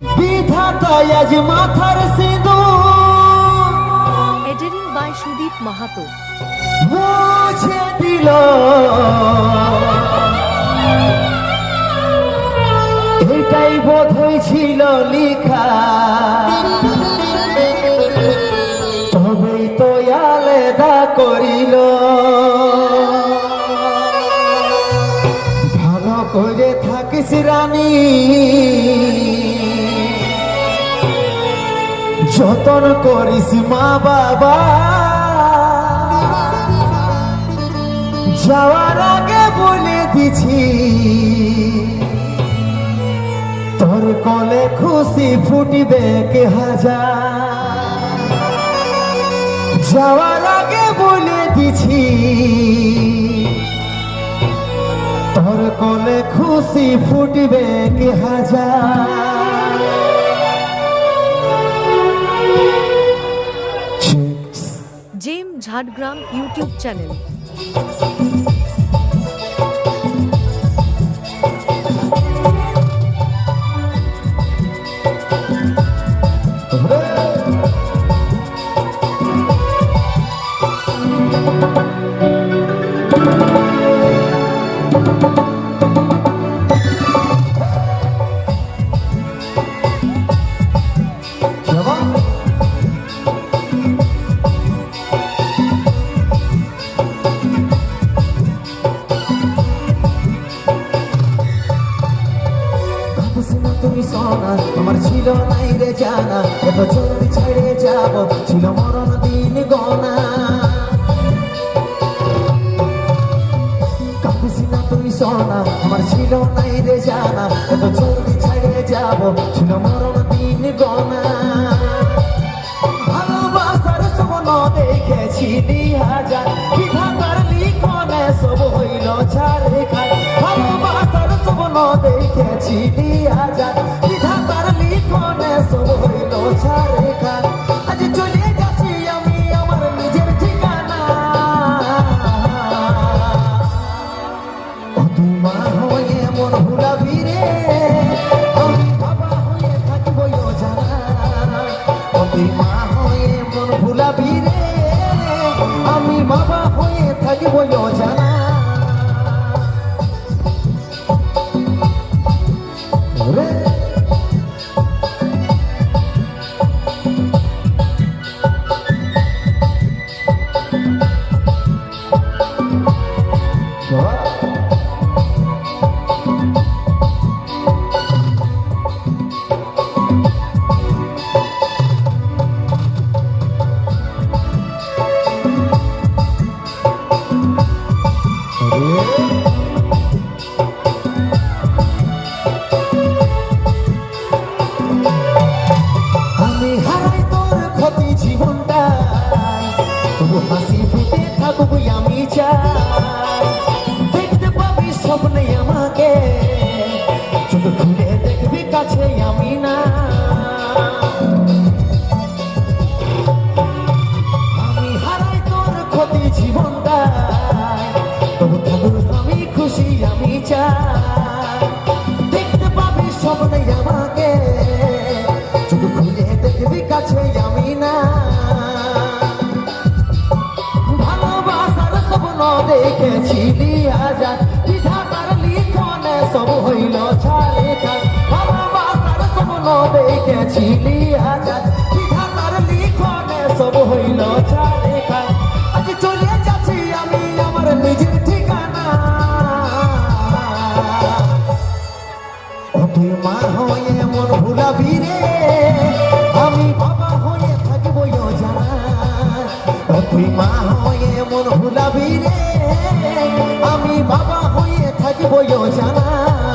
বিধাতায় আজ মাথার সিঁদুর। Editing by Sudip Mahato. মুছে দিল। এটাই বোধ ছিল লিখা। তবেই তো আলেদা করিল। ভালো করে থাকিস রানী। যতন করিস মা বাবা। যাওয়ার আগে বলে দিছি, তোর কলে খুশি ফুটবে কে হাজার। যাওয়ার আগে বলে দিছি, তোর কলে খুশি ফুটবে কে হাজার। Jhargram YouTube channel. জানা এত জলদি ছেড়ে যাব, ছিল মরণ দিন গনা। কাঁদিস না তুমি সোনা, আমার ছিল নাই রে জানা এত জলদি ছেড়ে যাব, ছিল মরণ দিন গনা। ভালোবাসার স্বপ্ন দেখেছিলি হাজার বিধাতার লিখনে সব হইল ছাড়ে খায় সব বাবা কাছে আমি না। ভালোবাসার স্বপ্ন দেখেছিলি হাজার বিধাতার লিখনে সব হইল ছাড়ে খায় ভালোবাসার স্বপ্ন দেখেছিলি হাজার বিধাতার লিখনে সব হইল ছাড়ে তুই মা হয়ে মন ভুলাবি রে। আমি বাবা হয়ে থাকব জানা।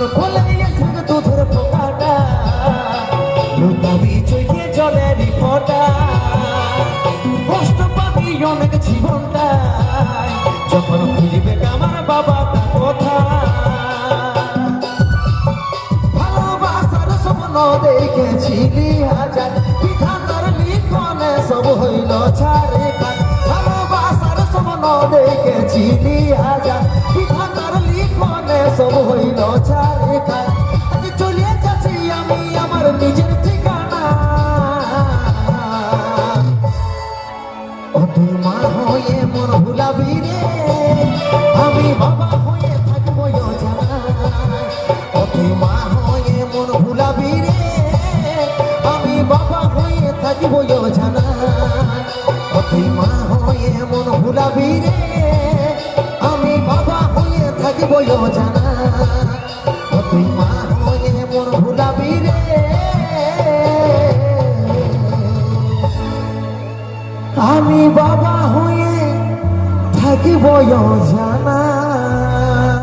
চলো খোলা দিলে সঙ্গে তো ধরে পোকাটা রূপাবি চোখে জলে রিপোটা কষ্ট পাবি অনেক জীবনটা। যখন খুঁজবে আমার বাবা কথা। ভালোবাসার স্বপ্ন দেখেছিলি হাজার। বিধাতার ও তুই মা হয়ে মন ভুলাবি রে আমি বাবা হয়ে থাকব ও তুই মা হয়ে মন ভুলাবি রে আমি বাবা হয়ে থাকব জানাই ও তুই মা হয়ে মন ভুলাবি রে আমি বাবা হয়ে থাকব জানাই ও তুই মা হয়ে মন ভুলাবি রে আমি বাবা হয়ে থাকিব যা